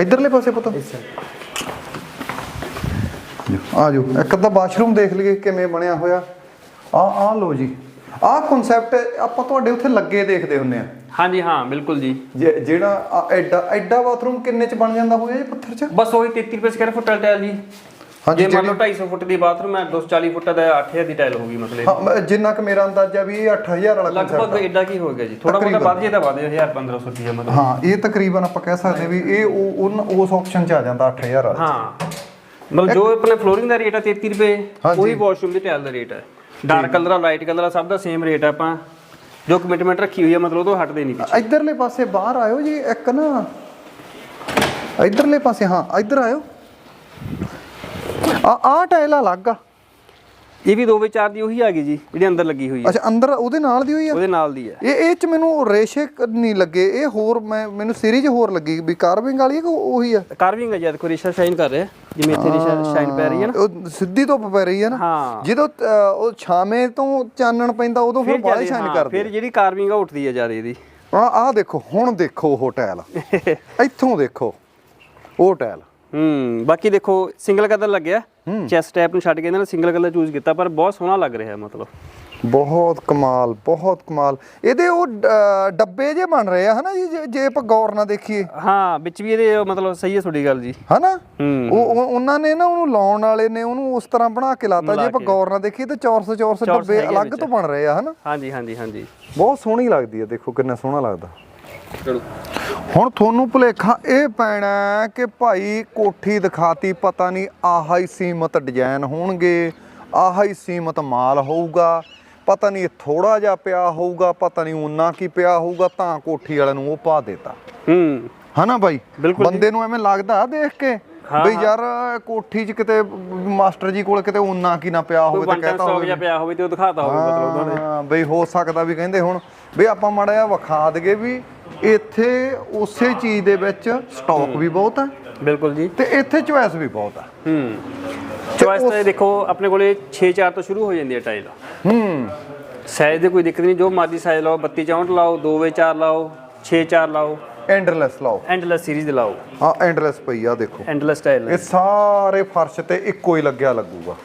ਇਧਰਲੇ ਪਾਸੇ ਪਤਾ। ਆ ਜੋ ਇੱਕ ਅੱਧਾ ਬਾਥਰੂਮ ਦੇਖ ਲਈਏ ਕਿਵੇਂ ਬਣਿਆ ਹੋਇਆ। ਆ ਆ ਲੋ ਜੀ। ਆ ਕਨਸੈਪਟ ਆਪਾਂ ਤੁਹਾਡੇ ਉੱਥੇ ਲੱਗੇ ਦੇਖਦੇ ਹੁੰਨੇ ਆ। ਹਾਂਜੀ ਹਾਂ ਬਿਲਕੁਲ ਜੀ। ਜਿਹੜਾ ਐਡਾ ਐਡਾ ਬਾਥਰੂਮ ਕਿੰਨੇ ਚ ਬਣ ਜਾਂਦਾ ਹੋਇਆ ਜੀ ਪੱਥਰ ਚ? ਬਸ ਉਹੀ 33 ਰੁਪਏ ਸਕੁਅਰ ਫੁੱਟ ਟਾਇਲ ਜੀ। ਹਾਂਜੀ, ਜੇ ਮੰਨ ਲਓ 250 ਫੁੱਟ ਦੀ ਬਾਥਰੂਮ ਹੈ 240 ਫੁੱਟ ਦਾ 8000 ਦੀ ਟਾਇਲ ਹੋਗੀ ਮਤਲਬ ਹਾਂ ਜਿੰਨਾ ਕਿ ਮੇਰਾ ਅੰਦਾਜ਼ਾ ਵੀ ਇਹ 8000 ਵਾਲਾ ਲਗਭਗ ਕਨਸੈਪਟ ਐਡਾ ਕੀ ਹੋਏਗਾ ਜੀ? ਥੋੜਾ ਬਹੁਤਾ ਵੱਧ ਜੇ ਤਾਂ ਵੱਧ 1000 1500 ਰੁਪਏ ਮਤਲਬ। ਹਾਂ ਇਹ ਤਕਰੀਬਨ ਆਪਾਂ ਕਹਿ ਸਕਦੇ ਵੀ ਇਹ ਉਹ ਉਸ ਆਪਸ਼ਨ ਚ ਆ ਜਾਂਦਾ 8000 ਵਾਲਾ। ਹਾਂ। ਮਤਲਬ ਜੋ ਆਪਣੇ ਫਲੋਰਿੰਗ ਦਾ ਰੇਟ ਹੈ 33 ਰੁਪਏ। ਉਹੀ ਵਾਸ਼ਰੂਮ ਦੀ ਟਾਇਲ ਦਾ ਰੇਟ ਹੈ ਡਾਰਕ ਕਲਰ ਆ ਲਾਈਟ ਕਲਰ ਆ ਸਭ ਦਾ ਸੇਮ ਰੇਟ ਹੈ ਆਪਾਂ। ਜੋ ਕਮਿਟਮੈਂਟ ਰੱਖੀ ਹੋਈ ਹੈ ਮਤਲਬ ਉਹ ਤੋਂ ਹਟਦੇ ਨਹੀਂ ਪਿੱਛੇ। ਇਧਰਲੇ ਪਾਸੇ ਬਾਹਰ ਆਇਓ ਜੀ ਇੱਕ ਨਾ। ਇਧਰਲੇ ਪਾਸੇ ਹਾਂ ਇਧਰ ਆਇਓ। ਆ ਆ ਟਾਇਲ ਅਲੱਗ ਆ। ਇਹ ਵੀ 2x4 ਦੀ ਉਹੀ ਆ ਗਈ ਜੀ ਜਿਹੜੀ ਅੰਦਰ ਲੱਗੀ ਹੋਈ ਹੈ ਅੱਛਾ ਅੰਦਰ ਉਹਦੇ ਨਾਲ ਦੀ ਹੋਈ ਆ? ਉਹਦੇ ਨਾਲ ਦੀ ਹੈ ਇਹ ਇਹ ਚ ਮੈਨੂੰ ਰੇਸ਼ੇ ਕ- ਨਹੀਂ ਲੱਗੇ ਇਹ ਹੋਰ ਮੈਂ ਮੈਨੂੰ ਸੀਰੀਜ਼ ਹੋਰ ਲੱਗੀ ਵੀ ਕਾਰਵਿੰਗ ਵਾਲੀ ਹੈ ਕਿ ਉਹ- ਆ? ਕਾਰਵਿੰਗ ਹੈ ਜਦ ਕੋਈ ਰੇਸ਼ਾ ਸ਼ਾਈਨ ਕਰ ਰਿਹਾ ਜਿਵੇਂ ਇੱਥੇ ਰੇਸ਼ਾ ਸ਼ਾਈਨ ਪੈ ਰਹੀ ਹੈ ਨਾ। ਉਹ ਸਿੱਧੀ ਧੁੱਪ ਪੈ ਰਹੀ ਹੈ ਨਾ। ਹਾਂ। ਜਦੋਂ ਅ, ਉਹ ਛਾਵੇਂ ਤੋਂ ਚਾਨਣ ਪੈਂਦਾ ਉਦੋਂ ਫਿਰ ਬਾਹਰ ਜ਼ਿਆਦਾ- ਸ਼ਾਈਨ ਹਾਂ, ਕਰਦੀ ਫਿਰ ਜਿਹੜੀ ਕਾਰਵਿੰਗ ਆ ਉੱਠਦੀ ਹੈ ਜ਼ਿਆਦਾ ਇਹਦੀ। ਆ ਆ ਦੇਖੋ ਹੁਣ ਦੇਖੋ ਉਹ ਟਾਇਲ। ਇੱਥੋਂ ਦੇਖੋ ਉਹ ਟਾਇਲ। ਹੂੰ ਬਾਕੀ ਦੇਖੋ ਸਿੰਗਲ ਕਲਰ ਲੱਗਿਆ। ਚੈਸਟ ਟੈਪ ਨੂੰ ਛੱਡ ਕੇ ਇਹਨਾਂ ਨੇ ਸਿੰਗਲ ਕਲਰ ਚੂਜ਼ ਕੀਤਾ ਪਰ ਬਹੁਤ ਸੋਹਣਾ ਲੱਗ ਰਿਹਾ ਮਤਲਬ। ਬਹੁਤ ਕਮਾਲ ਬਹੁਤ ਕਮਾਲ। ਇਹਦੇ ਉਹ ਡੱਬੇ ਜੇ ਬਣ ਰਹੇ ਆ ਹਨਾ ਜੀ? ਜੇ- ਆਪਾਂ ਗੌਰ ਨਾਲ ਦੇਖੀਏ। ਹਾਂ ਵਿੱਚ ਵੀ ਇਹਦੇ ਮਤਲਬ ਸਹੀ ਹੈ ਤੁਹਾਡੀ ਗੱਲ ਜੀ। ਹਨਾ? ਉਹ ਉਹ- ਉਹਨਾਂ ਨੇ ਨਾ ਉਹਨੂੰ ਲਾਉਣ ਵਾਲੇ ਨੇ ਉਹਨੂੰ ਉਸ ਤਰ੍ਹਾਂ ਬਣਾ ਕੇ ਲਾਤਾ ਜੇ ਆਪਾਂ ਗੌਰ ਨਾਲ ਦੇਖੀਏ ਤਾਂ ਚੌਰਸ ਚੌਰਸ ਚੌਰਸ ਡੱਬੇ ਹੈਗੇ ਅਲੱਗ। ਤੋਂ ਬਣ ਰਹੇ ਆ ਹਨਾ? ਹਾਂਜੀ ਹਾਂਜੀ ਹਾਂਜੀ। ਬਹੁਤ ਸੋਹਣੀ ਲੱਗਦੀ ਹੈ ਦੇਖੋ ਕਿੰਨਾ ਸੋਹਣਾ ਲੱਗਦਾ। ਚਲੋ। ਹੁਣ ਤੁਹਾਨੂੰ ਭੁਲੇਖਾ ਇਹ ਪੈਣਾ ਕਿ ਭਾਈ ਕੋਠੀ ਦਿਖਾਤੀ ਪਤਾ ਨਹੀਂ ਆਹਾ ਹੀ ਸੀਮਤ ਡਿਜ਼ਾਈਨ ਹੋਣਗੇ ਆਹਾ ਹੀ ਸੀਮਤ ਮਾਲ ਹੋਊਗਾ ਪਤਾ ਨਹੀਂ ਥੋੜਾ ਜਿਹਾ ਪਿਆ ਹੋਊਗਾ ਪਤਾ ਨਹੀਂ ਉਨਾ ਕੀ ਪਿਆ ਹੋਊਗਾ ਤਾਂ ਕੋਠੀ ਵਾਲਿਆਂ ਨੂੰ ਉਹ ਪਾ ਦਿੱਤਾ। ਹੂੰ। ਹਨਾ ਬਾਈ? ਬਿਲਕੁਲ ਬੰਦੇ ਨੂੰ ਐਵੇਂ ਲੱਗਦਾ ਦੇਖ ਕੇ ਬਈ ਯਾਰ ਕੋਠੀ 'ਚ ਕਿਤੇ ਮਾਸਟਰ ਜੀ ਕੋਲ ਕਿਤੇ ਉਨਾ ਕੀ ਨਾ ਪਿਆ ਹੋਵੇ ਤਾਂ ਕਹਤਾ ਹੋਵੇ। ਜਿਹਾ ਪਿਆ ਹੋਵੇ ਤੇ ਉਹ ਦਿਖਾਤਾ ਹੋਵੇ ਮਤਲਬ ਉਹਨਾਂ ਨੇ। ਹਾਂ ਬਈ ਹੋ ਸਕਦਾ ਵੀ ਕਹਿੰਦੇ ਹੁਣ ਵੀ ਆਪਾਂ ਮਾੜਾ ਜਿਹਾ ਵਿਖਾ ਦਗੇ ਵੀ ਇੱਥੇ ਉਸੇ ਚੀਜ਼ ਦੇ ਵਿੱਚ ਸਟਾਕ ਵੀ ਬਹੁਤ ਹੈ ਬਿਲਕੁਲ ਜੀ। ਤੇ ਇੱਥੇ ਚੁਆਇਸ ਵੀ ਬਹੁਤ ਹੈ। ਹੂੰ ਚੋਇਸ ਤਾਂ ਦੇਖੋ ਆਪਣੇ ਕੋਲੇ 6-4 ਤੋਂ ਸ਼ੁਰੂ ਹੋ ਜਾਂਦੀ ਹੈ ਟਾਈਲ ਹੂੰ। ਸਾਈਜ਼ ਦੀ ਕੋਈ ਦਿੱਕਤ ਨਹੀਂ ਜੋ ਮਰਜ਼ੀ ਸਾਈਜ਼ ਲਾਓ 32 64 ਲਾਓ 2x4 ਲਾਓ 6-4 ਲਾਓ। ਐਂਡਲੈਸ ਲਾਓ। ਐਂਡਲੈਸ ਸੀਰੀਜ਼ ਦੇ ਲਾਓ। ਹਾਂ ਐਂਡਲੈਸ ਪਈ ਆ ਦੇਖੋ। ਐਂਡਲੈਸ ਸਟਾਈਲ ਇਹ ਸਾਰੇ ਫਰਸ਼ ਤੇ ਇੱਕੋ ਹੀ ਲੱਗਿਆ ਲੱਗੂਗਾ।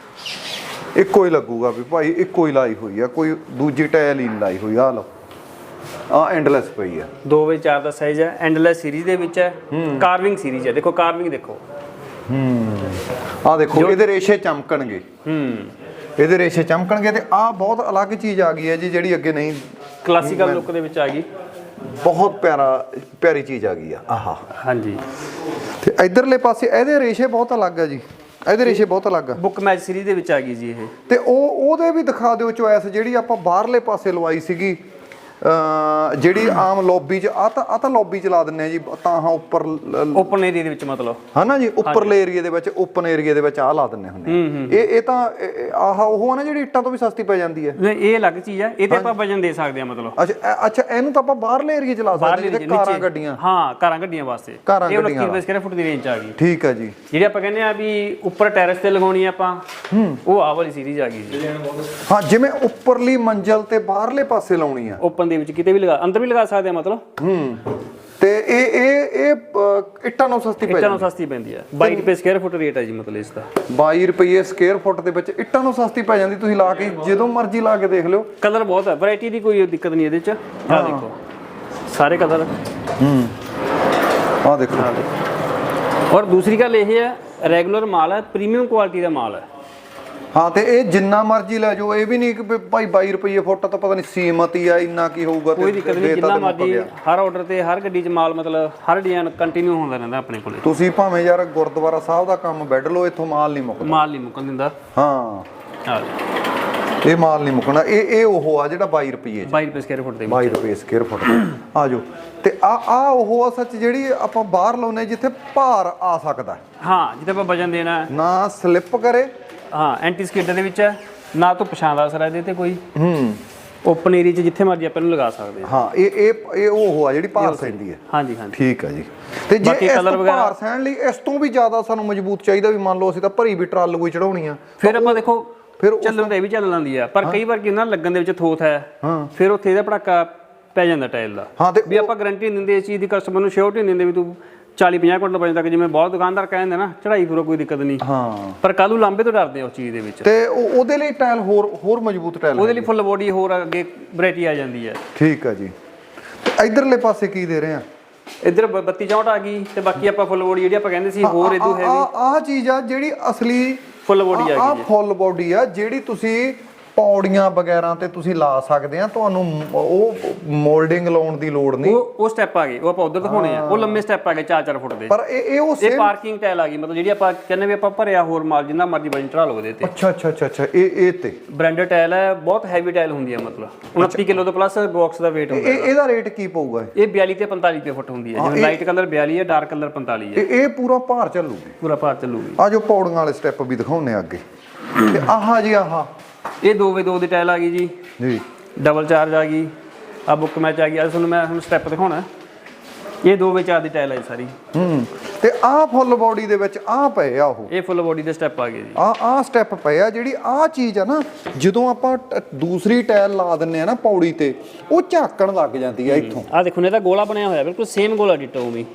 ਇੱਕੋ ਹੀ ਲੱਗੂਗਾ ਵੀ ਭਾਈ ਇੱਕੋ ਹੀ ਲਾਈ ਹੋਈ ਆ ਕੋਈ ਦੂਜੀ ਟਾਇਲ ਹੀ ਨਹੀਂ ਲਾਈ ਹੋਈ ਆ ਲਓ। ਆ ਐਂਡਲੈਸ ਪਈ ਆ। 2x4 ਦਾ ਸਾਈਜ਼ ਹੈ ਐਂਡਲੈਸ ਸੀਰੀਜ਼ ਦੇ ਵਿੱਚ ਹੈ। ਕਾਰਵਿੰਗ ਸੀਰੀਜ਼ ਹੈ ਦੇਖੋ ਕਾਰਵਿੰਗ ਦੇਖੋ। ਆ ਦੇਖੋ ਇਹਦੇ ਰੇਸ਼ੇ ਚਮਕਣਗੇ। ਹੂੰ। ਇਹਦੇ ਰੇਸ਼ੇ ਚਮਕਣਗੇ ਤੇ ਆ ਬਹੁਤ ਅਲੱਗ ਚੀਜ਼ ਆ ਗਈ ਹੈ ਜੀ ਜਿਹੜੀ ਅੱਗੇ ਨਹੀਂ ਕਲਾਸੀਕਲ ਲੁੱਕ ਦੇ ਵਿੱਚ ਆ ਗਈ। ਬਹੁਤ ਪਿਆਰਾ ਪਿਆਰੀ ਚੀਜ਼ ਆ ਗਈ ਆ। ਆਹਾ। ਹਾਂਜੀ। ਤੇ ਇਧਰਲੇ ਪਾਸੇ ਇਹਦੇ ਰੇਸ਼ੇ ਬਹੁਤ ਅਲੱਗ ਆ ਜੀ। ਇਹਦੇ ਰੇਸ਼ੇ ਬਹੁਤ ਅਲੱਗ ਆ। ਬੁੱਕ ਮੈਚ ਸੀਰੀਜ਼ ਦੇ ਵਿੱਚ ਆ ਗਈ ਜੀ ਇਹ। ਤੇ ਉਹ ਉਹਦੇ ਵੀ ਦਿਖਾ ਦਿਓ ਚੋਇਸ ਜਿਹੜੀ ਆਪਾਂ ਬਾਹਰਲੇ ਪਾਸੇ ਲਵਾਈ ਸੀਗੀ। ਜਿਹੜੀ ਆਮ ਲੌਬੀ 'ਚ ਆ ਤਾਂ ਆ ਤਾਂ ਲੌਬੀ 'ਚ ਲਾ ਦਿੰਨੇ ਆ ਜੀ ਤਾਂ ਹਾਂ ਉੱਪਰ ਓਪਨ ਏਰੀਆ ਦੇ ਵਿੱਚ ਮਤਲਬ। ਹਨਾ ਜੀ ਉੱਪਰਲੇ ਏਰੀਏ ਦੇ ਵਿੱਚ ਓਪਨ ਏਰੀਏ ਦੇ ਵਿੱਚ ਆ ਲਾ ਦਿੰਨੇ ਹੁੰਦੇ ਆ। ਇਹ ਇਹ ਤਾਂ ਆਹ ਉਹ ਆ ਨਾ ਜਿਹੜੀ ਇੱਟਾਂ ਤੋਂ ਵੀ ਸਸਤੀ ਪੈ ਜਾਂਦੀ ਹੈ। ਇਹ ਅਲੱਗ ਚੀਜ਼ ਹੈ ਇਹ ਤੇ ਆਪਾਂ ਵਜਨ ਦੇ ਸਕਦੇ ਆ ਮਤਲਬ। ਅੱਛਾ ਅੱਛਾ ਇਹਨੂੰ ਤਾਂ ਆਪਾਂ ਬਾਹਰਲੇ ਏਰੀਏ 'ਚ ਲਾ ਸਕਦੇ ਨੀਚੇ- ਕਾਰਾਂ ਗੱਡੀਆਂ। ਹਾਂ ਕਾਰਾਂ ਗੱਡੀਆਂ ਵਾਸਤੇ। ਕਾਰਾਂ ਇਹ 29 ਗੱਡੀਆਂ ਰੁਪਏ ਸਕੁਅਰ ਫੁੱਟ ਦੀ ਰੇਂਜ ਆ ਗਈ। ਠੀਕ ਹੈ ਜੀ। ਜਿਹੜੀ ਆਪਾਂ ਕਹਿੰਦੇ ਆ ਵੀ ਉੱਪਰ ਟੈਰੇਸ ਤੇ ਲਗਾਉਣੀ ਆ ਆਪਾਂ ਉਹ ਆਹ ਵਾਲੀ ਸੀਰੀਜ਼ ਆ ਗਈ ਜੀ। ਹਾਂ ਜਿਵੇਂ ਉੱਪਰਲੀ ਮੰਜ਼ਲ ਤੇ ਬਾਹਰਲੇ ਪਾਸੇ ਲਾਉਣੀ ਆ। ਓਪਨ ਦੇ ਵਿੱਚ ਕਿਤੇ ਵੀ ਲਗਾ ਅੰਦਰ ਵੀ ਲਗਾ ਸਕਦੇ ਆ ਮਤਲਬ? ਹੂੰ। ਤੇ ਇਹ ਇਹ ਇਹ ਇੱਟਾਂ ਨੂੰ ਸਸਤੀ ਪੈ ਇੱਟਾਂ ਨੂੰ ਸਸਤੀ ਪੈਂਦੀ ਆ। 22 ਰੁਪਏ ਸਕੁਅਰ ਫੁੱਟ ਰੇਟ ਹੈ ਜੀ ਮਤਲਬ ਇਸ ਦਾ। 22 ਰੁਪਏ ਸਕੁਅਰ ਫੁੱਟ ਦੇ ਵਿੱਚ ਇੱਟਾਂ ਨੂੰ ਸਸਤੀ ਪੈ ਜਾਂਦੀ ਤੁਸੀਂ ਲਾ ਕੇ ਜਦੋਂ ਮਰਜ਼ੀ ਲਾ ਕੇ ਦੇਖ ਲਿਓ। ਕਲਰ ਬਹੁਤ ਹੈ ਵੈਰਾਈਟੀ ਦੀ ਕੋਈ ਦਿੱਕਤ ਨਹੀਂ ਇਹਦੇ ਚ। ਆ ਦੇਖੋ ਸਾਰੇ ਕਲਰ ਹੂੰ। ਆਹ ਦੇਖੋ। ਔਰ ਦੂਸਰੀ ਗੱਲ ਇਹ ਹੈ ਰੈਗੂਲਰ ਮਾਲ ਹੈ ਪ੍ਰੀਮੀਅਮ ਕੁਆਲਿਟੀ ਦਾ ਮਾਲ ਹੈ ਹਾਂ ਤੇ ਇਹ ਜਿੰਨਾ ਮਰਜ਼ੀ ਲੈ ਜਾਓ ਇਹ ਵੀ ਨਹੀਂ ਕਿ ਭਾਈ 22 ਰੁਪਏ ਫੁੱਟ ਤਾਂ ਪਤਾ ਨਹੀਂ ਸੀਮਤ ਹੀ ਆ ਇੰਨਾ ਕੀ ਹੋਊਗਾ ਕੋਈ ਦਿੱਕਤ ਨਹੀਂ ਜਿੰਨਾ ਮਰਜ਼ੀ। ਹਰ ਆਰਡਰ ਤੇ ਹਰ ਗੱਡੀ 'ਚ ਮਾਲ ਮਤਲਬ ਹਰ ਡਿਜ਼ਾਈਨ ਕੰਟੀਨਿਊ ਹੁੰਦਾ ਰਹਿੰਦਾ ਆਪਣੇ ਕੋਲੇ। ਤੁਸੀਂ ਭਾਵੇਂ ਯਾਰ ਗੁਰਦੁਆਰਾ ਸਾਹਿਬ ਦਾ ਕੰਮ ਵੱਢ ਲਓ ਇੱਥੋਂ ਮਾਲ ਨਹੀਂ ਮੁੱਕਦਾ। ਮਾਲ ਨਹੀਂ ਮੁੱਕਣ ਦਿੰਦਾ। ਹਾਂ। ਇਹ ਮਾਲ ਨਹੀਂ ਮੁੱਕਣਾ ਇਹ ਇਹ ਉਹ ਆ ਜਿਹੜਾ 22 ਰੁਪਏ 'ਚ। 22 ਰੁਪਏ ਸਕੁਅਰ ਫੁੱਟ ਦੇ 22 ਰੁਪਏ ਸਕੁਅਰ ਫੁੱਟ। ਆ ਜਾਓ। ਤੇ ਆ ਆ ਉਹ ਆ ਸੱਚ ਜਿਹੜੀ ਆਪਾਂ ਬਾਹਰ ਲਾਉਨੇ ਜਿੱਥੇ ਭਾਰ ਆ ਸਕਦਾ। ਹਾਂ ਜਿੱਥੇ ਆਪਾਂ ਵਜਨ ਦੇਣਾ। ਨਾ ਸਲਿੱਪ ਕਰੇ ਹਾਂ ਐਂਟੀ ਸਕਿਡ ਦੇ ਵਿੱਚ ਹੈ ਨਾ ਤੋਂ ਪਛਾਣ ਦਾ ਅਸਰ ਹੈ ਇਹਦੇ ਤੇ ਕੋਈ। ਹੂੰ। ਓਪਨ ਏਰੀਆ 'ਚ ਜਿੱਥੇ ਮਰਜ਼ੀ ਆਪਾਂ ਇਹਨੂੰ ਲਗਾ ਸਕਦੇ ਹਾਂ। ਹਾਂ ਇਹ ਇਹ ਇਹ ਉਹ ਆ ਜਿਹੜੀ ਭਾਰ ਸਹਿੰਦੀ ਹੈ। ਹਾਂਜੀ ਹਾਂਜੀ। ਠੀਕ ਹੈ ਜੀ। ਤੇ ਜੇ ਇਸ ਤੋਂ ਭਾਰ ਸਹਿਣ ਲਈ ਇਸ ਤੋਂ ਵੀ ਜ਼ਿਆਦਾ ਸਾਨੂੰ ਮਜ਼ਬੂਤ ਚਾਹੀਦਾ ਵੀ ਮੰਨ ਲਓ ਅਸੀਂ ਤਾਂ ਭਰੀ ਵੀ ਟਰਾਲ ਕੋਈ ਚੜਾਉਣੀ ਆ। ਫਿਰ ਆਪਾਂ ਦੇਖੋ ਫਿਰ ਚੱਲਣ ਤੇ ਵੀ ਚੱਲ ਲੈਂਦੀ ਆ। ਪਰ ਕਈ ਵਾਰ ਕੀ ਹੁੰਦਾ ਲੱਗਣ ਦੇ ਵਿੱਚ ਥੋਥ ਹੈ। ਹਾਂ। ਫਿਰ ਉੱਥੇ ਇਹਦਾ ਪੜਾਕਾ ਪੈ ਜਾਂਦਾ ਟਾਇਲ ਦਾ। ਵੀ ਆਪਾਂ ਗਾਰੰਟੀ ਨਹੀਂ ਦਿੰਦੇ ਇਸ ਚੀਜ਼ ਦੀ ਕਸਟਮਰ ਨੂੰ ਸ਼ੋਰਟੀ ਨਹੀਂ ਦਿੰਦੇ ਵੀ ਤੂੰ 40 50 ਕੁਇੰਟਲ ਵਜਨ ਤੱਕ ਜਿਵੇਂ ਬਹੁਤ ਦੁਕਾਨਦਾਰ ਕਹਿੰਦੇ ਨਾ ਚੜਾਈ ਪੂਰਾ ਕੋਈ ਦਿੱਕਤ ਨਹੀਂ। ਹਾਂ। ਪਰ ਕੱਲੂ ਲਾਂਬੇ ਤੋਂ ਡਰਦੇ ਆ ਉਸ ਚੀਜ਼ ਦੇ ਵਿੱਚ। ਤੇ ਉਹ- ਉਹਦੇ ਲਈ ਟਾਇਲ ਹੋਰ ਹੋਰ ਮਜ਼ਬੂਤ ਟਾਇਲ ਉਹਦੇ ਲਈ ਫੁੱਲ ਬੋਡੀ ਹੋਰ ਅੱਗੇ ਵੈਰਾਈਟੀ ਆ ਜਾਂਦੀ ਹੈ ਠੀਕ ਹੈ ਜੀ। ਤੇ ਇਧਰਲੇ ਪਾਸੇ ਕੀ ਦੇ ਰਹੇ ਆ? ਇੱਧਰ ਬ- ਬੱਤੀ ਚੌਂਟ ਆ ਗਈ ਤੇ ਬਾਕੀ ਆਪਾਂ ਫੁੱਲ ਬੋਡੀ ਜਿਹੜੀ ਆਪਾਂ ਕਹਿੰਦੇ ਸੀ ਹੋਰ ਇਦੂ ਹੈ ਆ ਆ ਚੀਜ਼ ਆ ਜਿਹੜੀ ਅਸਲੀ ਫੁੱਲ ਬੋਡੀ ਆ ਆ ਗਈ ਫੁੱਲ ਬੋਡੀ ਆ ਜਿਹੜੀ ਤੁਸੀਂ ਪੌੜੀਆਂ ਵਗੈਰਾ ਤੇ ਤੁਸੀਂ ਲਾ ਸਕਦੇ ਆ ਤੁਹਾਨੂੰ ਉਹ ਮੋਲਡਿੰਗ ਲਾਉਣ ਦੀ ਲੋੜ ਨਹੀਂ। ਉਹ ਉਹ ਸਟੈਪ ਆ ਗਏ ਉਹ ਆਪਾਂ ਉਧਰ ਦਿਖਾਉਣੇ ਆ। ਉਹ ਲੰਮੇ ਸਟੈਪ ਆ ਗਏ 4-4 ਫੁੱਟ ਦੇ। ਪਰ ਇਹ ਇਹ ਉਹ ਇਹ ਪਾਰਕਿੰਗ ਟਾਇਲ ਆ ਗਈ ਮਤਲਬ ਜਿਹੜੀ ਆਪਾਂ ਕਹਿੰਦੇ ਵੀ ਆਪਾਂ ਭਰਿਆ ਹੋਰ ਮਾਲ ਜਿੰਨਾ ਮਰਜ਼ੀ ਵਜਨ ਚੜਾ ਲਓ ਤੇ। ਅੱਛਾ ਅੱਛਾ ਅੱਛਾ ਅੱਛਾ ਇਹ ਇਹ ਤੇ। ਬ੍ਰਾਂਡਡ ਟਾਇਲ ਹੈ ਬਹੁਤ ਹੈਵੀ ਟਾਇਲ ਹੁੰਦੀ ਹੈ ਮਤਲਬ। 29 ਕਿਲੋ ਤੋਂ ਪਲੱਸ ਬਾਕਸ ਦਾ weight ਹੁੰਦਾ ਇਹ ਇਹਦਾ। ਰੇਟ ਕੀ ਪਊਗਾ ਇਹ? ਇਹ 42 ਤੇ 45 ਰੁਪਏ ਫੁੱਟ ਹੁੰਦੀ ਹੈ ਜਿਵੇਂ ਲਾਈਟ ਕਲਰ 42 ਹੈ ਡਾਰਕ ਕਲਰ 45 ਹੈ ਇਹ ਪੂਰਾ ਭਾਰ ਚੱਲੂਗੀ। ਪੂਰਾ ਭਾਰ ਚੱਲੂਗੀ। ਆ ਜੋ ਪੌੜੀਆਂ ਵਾਲੇ ਸਟੈਪ ਵੀ ਦਿਖਾਉਨੇ ਆ ਅੱਗੇ। ਤੇ ਆਹਾ ਜੀ ਆਹਾ। ਇਹ 2x2 ਦੀ ਟਾਇਲ ਆ ਗਈ ਜੀ। ਜੀ। ਡਬਲ ਚਾਰਜ ਆ ਗਈ। ਆ ਬੁੱਕ ਮੈਚ ਆ ਗਈ। ਅੱਜ ਤੁਹਾਨੂੰ ਮੈਂ ਹੁਣ ਸਟੈਪ ਦਿਖਾਉਣਾ। ਇਹ 2x4 ਦੀ ਟਾਇਲ ਹੈ ਜੀ ਸਾਰੀ। ਹੂੰ। ਤੇ ਆਹ ਫੁੱਲ ਬੋਡੀ ਦੇ ਵਿੱਚ ਆਹ ਪਏ ਆ ਉਹ। ਇਹ ਫੁੱਲ ਬੋਡੀ ਦੇ ਸਟੈਪ ਆ ਗਏ ਜੀ। ਆ ਆ ਸਟੈਪ ਪਏ ਆ ਜਿਹੜੀ ਆ ਚੀਜ਼ ਆ ਨਾ ਜਦੋਂ ਆਪਾਂ ਟ- ਦੂਸਰੀ ਟਾਇਲ ਲਾ ਦਿੰਨੇ ਆ ਨਾ ਪੌੜੀ ਤੇ ਉਹ ਝਾਕਣ ਲੱਗ ਜਾਂਦੀ ਆ ਇੱਥੋਂ। ਆ ਦੇਖੋ ਨੇ ਇਹਦਾ ਗੋਲਾ ਬਣਿਆ ਹੋਇਆ। ਬਿਲਕੁਲ ਸੇਮ ਗੋਲਾ ਡਿਟੋ ਵੀ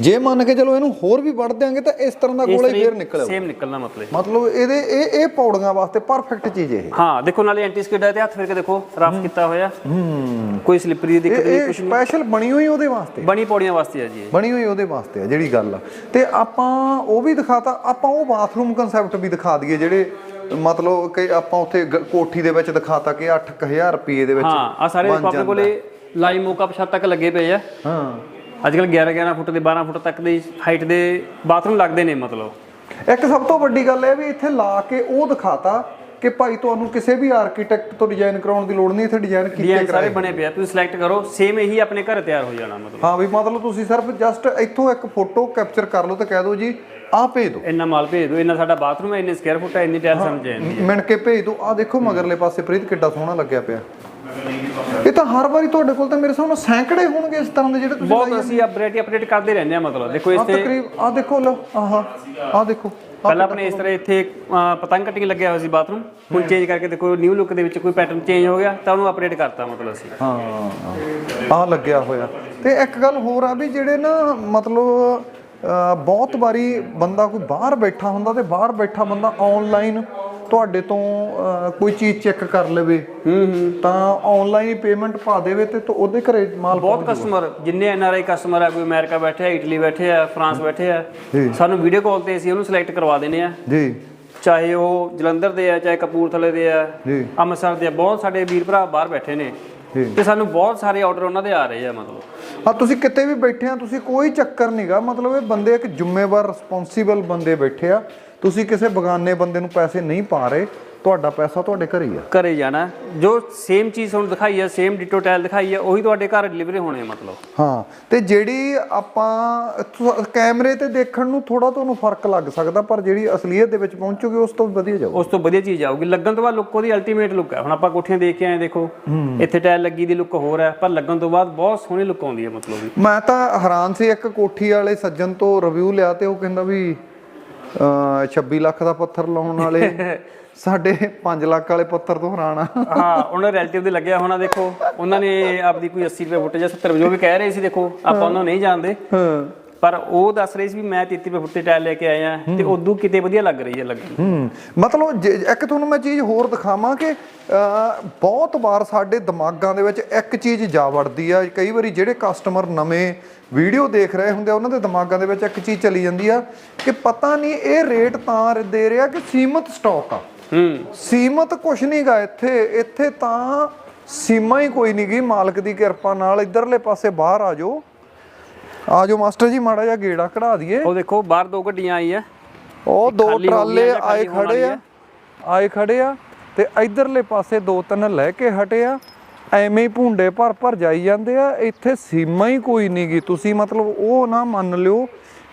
ਜੇ ਮੰਨ ਕੇ ਚਲੋ ਇਹਨੂੰ ਹੋਰ ਵੀ ਵੱਢ ਦਿਆਂਗੇ ਤਾਂ ਇਸ ਤਰ੍ਹਾਂ ਦਾ ਗੋਲਾ ਹੀ ਫੇਰ ਨਿਕਲ ਸੇਮ ਨਿਕਲਣਾ ਮਤਲਬ ਮਤਲਬ ਇਹਦੇ ਇਹ ਇਹ ਪੌੜੀਆਂ ਵਾਸਤੇ ਪਰਫੈਕਟ ਚੀਜ਼ ਇਹ। ਹਾਂ ਦੇਖੋ ਨਾਲੇ ਐਂਟੀ ਸਕਿਡ ਹੈ ਤੇ ਹੱਥ ਫੇਰ ਕੇ ਦੇਖੋ ਰਫ ਕੀਤਾ ਹੋਇਆ। ਹੂੰ। ਕੋਈ ਸਲਿੱਪਰੀ ਦੀ ਦਿੱਕਤ ਨਹੀਂ ਇਹ ਸਪੈਸ਼ਲ ਬਣੀ ਹੋਈ ਉਹਦੇ ਵਾਸਤੇ। ਬਣੀ ਪੌੜੀਆਂ ਵਾਸਤੇ ਹੈ ਜੀ। ਬਣੀ ਹੋਈ ਉਹਦੇ ਵਾਸਤੇ ਆ ਜਿਹੜੀ ਗੱਲ ਆ। ਤੇ ਆਪਾਂ ਉਹ ਵੀ ਦਿਖਾਤਾ ਆਪਾਂ ਉਹ ਬਾਥਰੂਮ ਕਨਸੈਪਟ ਵੀ ਦਿਖਾ ਦਈਏ ਜਿਹੜੇ ਮਤਲਬ ਕਿ ਆਪਾਂ ਉੱਥੇ ਕੋਠੀ ਦੇ ਵਿੱਚ ਦਿਖਾਤਾ ਕਿ 8000 ਰੁਪਏ ਦੇ ਵਿੱਚ ਹਾਂ ਆ ਸਾਰੇ ਆਪਣੇ। ਕੋਲੇ ਲਾਈਵ ਮੋਕਅਪ ਛੱਤ ਤੱਕ ਲੱਗੇ ਪਏ ਆ। ਹਾਂ। ਅੱਜ ਕੱਲ 11 11 ਫੁੱਟ ਦੇ 12 ਫੁੱਟ ਤੱਕ ਦੀ ਹਾਈਟ ਦੇ ਬਾਥਰੂਮ ਲੱਗਦੇ ਨੇ ਮਤਲਬ। ਇੱਕ ਸਭ ਤੋਂ ਵੱਡੀ ਗੱਲ ਇਹ ਵੀ ਇੱਥੇ ਲਾ ਕੇ ਉਹ ਦਿਖਾਤਾ ਕਿ ਭਾਈ ਤੁਹਾਨੂੰ ਕਿਸੇ ਵੀ ਆਰਕੀਟੈਕਟ ਤੋਂ ਡਿਜ਼ਾਈਨ ਕਰਾਉਣ ਦੀ ਲੋੜ ਨਹੀਂ ਇੱਥੇ ਡਿਜ਼ਾਈਨ ਕੀਤੇ ਸਾਰੇ ਬਣੇ ਪਏ ਆ ਤੁਸੀਂ ਸਿਲੈਕਟ ਕਰੋ ਸੇਮ ਇਹੀ ਆਪਣੇ ਘਰ ਤਿਆਰ ਹੋ ਜਾਣਾ ਮਤਲਬ। ਹਾਂ ਵੀ ਮਤਲਬ ਤੁਸੀਂ ਸਿਰਫ ਜਸਟ ਇੱਥੋਂ ਇੱਕ ਫੋਟੋ ਕੈਪਚਰ ਕਰ ਲਓ ਤੇ ਕਹਿ ਦਿਓ ਜੀ ਆਹ ਭੇਜ ਦਿਓ। ਇੰਨਾ ਮਾਲ ਭੇਜ ਦਿਓ ਇੰਨਾ ਸਾਡਾ ਬਾਥਰੂਮ ਹੈ ਇੰਨੇ ਸਕੁਅਰ ਫੁੱਟ ਹੈ ਇੰਨੀ ਟਾਇਲ ਸਮਝ ਜਾਂਦੀ ਮਿਣ ਕੇ ਭੇਜ ਦਿਓ। ਆਹ ਦੇਖੋ ਮਗਰਲੇ ਪਾਸੇ ਪ੍ਰੀਤ ਕਿੱਡਾ ਸੋਹਣਾ ਲੱਗਿਆ ਪਿਆ। ਇਹ ਤਾਂ ਹਰ ਵਾਰੀ ਤੁਹਾਡੇ ਕੋਲ ਤਾਂ ਮੇਰੇ ਨਾਲ ਸੈਂਕੜੇ ਹੋਣਗੇ ਇਸ ਤਰ੍ਹਾਂ ਦੇ ਜਿਹੜੇ ਤੁਸੀਂ ਬਹੁਤ ਅਸੀਂ ਅਪਡੇਟ ਅਪਡੇਟ ਕਰਦੇ ਰਹਿੰਦੇ ਆ ਮਤਲਬ। ਦੇਖੋ ਇਸ ਤੇ ਤਕਰੀਬ ਆ ਦੇਖੋ ਲਓ ਆਹਾ ਆ ਦੇਖੋ ਪਹਿਲਾਂ ਆਪਣੇ ਇਸ ਤਰ੍ਹਾਂ ਇੱਥੇ ਪਤੰਗ ਕਟਿੰਗ ਲੱਗਿਆ ਹੋਇਆ ਸੀ ਬਾਥਰੂਮ। ਹੁਣ ਚੇਂਜ ਕਰਕੇ ਦੇਖੋ ਨਿਊ ਲੁੱਕ ਦੇ ਵਿੱਚ ਕੋਈ ਪੈਟਰਨ ਚੇਂਜ ਹੋ ਗਿਆ ਤਾਂ ਉਹਨੂੰ ਅਪਡੇਟ ਕਰਤਾ ਮਤਲਬ ਅਸੀਂ। ਹਾਂ ਆ ਲੱਗਿਆ ਹੋਇਆ। ਤੇ ਇੱਕ ਗੱਲ ਹੋਰ ਆ ਵੀ ਜਿਹੜੇ ਨਾ ਮਤਲਬ ਬਹੁਤ ਵਾਰੀ ਬੰਦਾ ਕੋਈ ਬਾਹਰ ਬੈਠਾ ਹੁੰਦਾ ਤੇ ਬਾਹਰ ਬੈਠਾ ਬੰਦਾ ਆਨਲਾਈਨ ਤੁਹਾਡੇ ਤੋਂ ਕੋਈ ਚੀਜ਼ ਚੈੱਕ ਕਰ ਲਵੇ ਹੂੰ ਹੂੰ। ਤਾਂ ਆਨਲਾਈਨ ਪੇਮੈਂਟ ਪਾ ਦੇਵੇ ਤੇ ਤੋ ਉਹਦੇ ਘਰੇ ਮਾਲ ਬਹੁਤ ਕਸਟਮਰ ਜਿੰਨੇ ਐਨ ਆਰ ਆਈ ਕਸਟਮਰ ਆ ਕੋਈ ਅਮਰੀਕਾ ਬੈਠੇ ਆ ਇਟਲੀ ਬੈਠੇ ਆ ਫਰਾਂਸ ਬੈਠੇ ਆ। ਸਾਨੂੰ ਵੀਡੀਓ ਕਾਲ ਤੇ ਅਸੀਂ ਉਹਨੂੰ ਸਿਲੈਕਟ ਕਰਵਾ ਦਿੰਦੇ ਆ। ਜੀ। ਚਾਹੇ ਉਹ ਜਲੰਧਰ ਦੇ ਆ ਚਾਹੇ ਕਪੂਰਥਲੇ ਦੇ ਆ ਅੰਮ੍ਰਿਤਸਰ ਦੇ ਆ ਬਹੁਤ ਸਾਡੇ ਵੀਰ ਭਰਾ ਬਾਹਰ ਬੈਠੇ ਨੇ। ਤੇ ਸਾਨੂੰ ਬਹੁਤ ਸਾਰੇ ਆਰਡਰ ਉਹਨਾਂ ਦੇ ਆ ਰਹੇ ਆ ਮਤਲਬ। ਹਾਂ ਤੁਸੀਂ ਕਿਤੇ ਵੀ ਬੈਠੇ ਆ ਤੁਸੀਂ ਕੋਈ ਚੱਕਰ ਨਹੀਂਗਾ ਮਤਲਬ ਇਹ ਬੰਦੇ ਇੱਕ ਜ਼ਿੰਮੇਵਾਰ ਰਿਸਪੌਂਸੀਬਲ ਬੰਦੇ ਬੈਠੇ ਆ। ਤੁਸੀਂ ਕਿਸੇ ਬਗਾਨੇ ਬੰਦੇ ਨੂੰ ਪੈਸੇ ਨਹੀਂ ਪਾ ਰਹੇ ਤੁਹਾਡਾ ਪੈਸਾ ਤੁਹਾਡੇ ਘਰੇ ਹੀ ਆ। ਘਰੇ ਜਾਣਾ। ਜੋ ਸੇਮ ਚੀਜ਼ ਤੁਹਾਨੂੰ ਦਿਖਾਈ ਹੈ ਸੇਮ ਡਿਟੋ ਟਾਇਲ ਦਿਖਾਈ ਹੈ ਉਹੀ ਤੁਹਾਡੇ ਘਰ ਡਿਲੀਵਰੀ ਹੋਣੇ ਆ ਮਤਲਬ। ਹਾਂ ਤੇ ਜਿਹੜੀ ਆਪਾਂ ਕੈਮਰੇ ਤੇ ਦੇਖਣ ਨੂੰ ਥੋੜਾ ਤੁਹਾਨੂੰ ਫ਼ਰਕ ਲੱਗ ਸਕਦਾ ਪਰ ਜਿਹੜੀ ਅਸਲੀਅਤ ਦੇ ਵਿੱਚ ਪਹੁੰਚੋਗੇ ਉਸ ਤੋਂ ਵਧੀਆ ਜਾਊ ਉਸ ਤੋਂ ਵਧੀਆ ਚੀਜ਼ ਆਊਗੀ। ਲੱਗਣ ਤੋਂ ਬਾਅਦ ਲੁੱਕ ਉਹਦੀ ਅਲਟੀਮੇਟ ਲੁੱਕ ਹੈ ਹੁਣ ਆਪਾਂ ਕੋਠੀਆਂ ਦੇਖ ਕੇ ਆਏ ਦੇਖੋ ਇੱਥੇ ਟਾਇਲ ਲੱਗੀ ਦੀ ਲੁੱਕ ਹੋਰ ਹੈ ਪਰ ਲੱਗਣ ਤੋਂ ਬਾਅਦ ਬਹੁਤ ਸੋਹਣੀ ਲੁੱਕ ਆਉਂਦੀ ਹੈ ਮਤਲਬ ਵੀ। ਮੈਂ ਤਾਂ ਹੈਰਾਨ ਸੀ ਇੱਕ ਕੋਠੀ ਵਾਲੇ ਸੱਜਣ ਤੋਂ ਰਿਵਿਊ ਲਿਆ ਤੇ ਉਹ ਕਹਿੰਦਾ ਵੀ 26 ਲੱਖ ਦਾ ਪੱਥਰ ਲਾਉਣ ਵਾਲੇ। ਸਾਡੇ 5 ਲੱਖ ਵਾਲੇ ਪੱਥਰ ਤੋਂ ਹੈਰਾਨ ਆ। ਹਾਂ ਉਹਨਾਂ ਰਿਲੇਟਿਵ ਦੇ ਲੱਗਿਆ ਹੋਣਾ ਦੇਖੋ। ਉਹਨਾਂ ਨੇ ਆਪਦੀ ਕੋਈ 80 ਰੁਪਏ ਫੁੱਟ ਜਾਂ 70 ਰੁਪਏ ਜੋ ਵੀ ਕਹਿ ਰਹੇ ਸੀ ਦੇਖੋ। ਆਪਾਂ ਉਹਨਾਂ ਨੂੰ ਨਹੀਂ ਜਾਣਦੇ। ਹਾਂ। ਪਰ ਉਹ ਦੱਸ ਰਹੇ ਸੀ ਵੀ ਮੈਂ 33 ਰੁਪਏ ਫੁੱਟ ਟਾਇਲ ਲੈ ਕੇ ਆਇਆ ਤੇ ਉਦੋਂ ਕਿਤੇ ਵਧੀਆ ਲੱਗ ਰਹੀ ਹੈ ਲੱਗਣ ਹੂੰ ਮਤਲਬ ਇੱਕ ਤੁਹਾਨੂੰ ਮੈਂ ਚੀਜ਼ ਹੋਰ ਦਿਖਾਵਾਂ ਕਿ ਬਹੁਤ ਵਾਰ ਸਾਡੇ ਦਿਮਾਗਾਂ ਦੇ ਵਿੱਚ ਇੱਕ ਚੀਜ਼ ਜਾ ਵੜਦੀ ਆ ਕਈ ਵਾਰੀ ਜਿਹੜੇ ਕਸਟਮਰ ਨਵੇਂ ਵੀਡੀਓ ਦੇਖ ਰਹੇ ਹੁੰਦੇ ਆ ਉਹਨਾਂ ਦੇ ਦਿਮਾਗਾਂ ਦੇ ਵਿੱਚ ਇੱਕ ਚੀਜ਼ ਚਲੀ ਜਾਂਦੀ ਆ ਕਿ ਪਤਾ ਨਹੀਂ ਇਹ ਰੇਟ ਤਾਂ ਦੇ ਰਿਹਾ ਕਿ ਸੀਮਤ ਸਟਾਕ ਆ। ਹੂੰ। ਸੀਮਤ ਕੁਛ ਨਹੀਂਗਾ ਇੱਥੇ ਇੱਥੇ ਤਾਂ ਸੀਮਾ ਹੀ ਕੋਈ ਨਹੀਂ ਗਈ ਮਾਲਕ ਦੀ ਕਿਰਪਾ ਨਾਲ ਇਧਰਲੇ ਪਾਸੇ ਬਾਹਰ ਆ ਜਾਓ। ਆ ਜਾਓ ਮਾਸਟਰ ਜੀ ਮਾੜਾ ਜਿਹਾ ਗੇੜਾ ਕਢਾ ਦਈਏ। ਉਹ ਦੇਖੋ ਬਾਹਰ ਦੋ ਗੱਡੀਆਂ ਆਈ ਆ। ਉਹ ਦੋ ਟਰਾਲੇ ਆਏ ਖੜੇ ਆ। ਆਏ ਖੜੇ ਆ ਤੇ ਇਧਰਲੇ ਪਾਸੇ ਦੋ ਤਿੰਨ ਲੈ ਕੇ ਹਟੇ ਆ। ਐਵੇਂ ਹੀ ਭੁੰਡੇ ਭਰ ਭਰ ਜਾਈ ਜਾਂਦੇ ਆ। ਇੱਥੇ ਸੀਮਾ ਹੀ ਕੋਈ ਨਹੀਂ ਗੀ। ਤੁਸੀਂ ਮਤਲਬ ਉਹ ਨਾ ਮੰਨ ਲਿਓ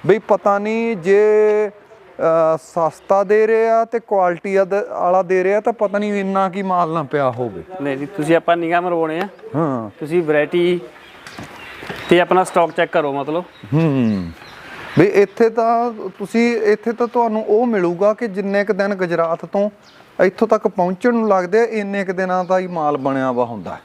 ਬਈ ਪਤਾ ਨਹੀਂ ਜੇ ਸਸਤਾ ਦੇ ਰਹੇ ਆ ਤੇ ਕੁਆਲਿਟੀ ਵਾਲਾ ਦੇ ਰਿਹਾ ਤਾਂ ਪਤਾ ਨਹੀਂ ਇੰਨਾ ਕੀ ਮਾਲ ਨਾ ਪਿਆ ਹੋਵੇ। ਨਹੀਂ ਜੀ ਤੁਸੀਂ ਆਪਾਂ ਨਿਗਾਹ ਮਰਵਾਉਣੇ ਆ। ਹਾਂ। ਤੁਸੀਂ ਵੈਰਾਈਟੀ ਤੇ ਆਪਣਾ ਸਟਾਕ ਚੈੱਕ ਕਰੋ ਮਤਲਬ। ਹੂੰ। ਵੀ ਇੱਥੇ ਤਾਂ ਤੁਸੀਂ ਇੱਥੇ ਤਾਂ ਤੁਹਾਨੂੰ ਉਹ ਮਿਲੂਗਾ ਕਿ ਜਿੰਨੇ ਕ ਦਿਨ ਗੁਜਰਾਤ ਤੋਂ ਇੱਥੋਂ ਤੱਕ ਪਹੁੰਚਣ ਨੂੰ ਲੱਗਦੇ ਆ ਇੰਨੇ ਕ ਦਿਨਾਂ ਦਾ ਹੀ ਮਾਲ ਬਣਿਆ ਵਾ ਹੁੰਦਾ।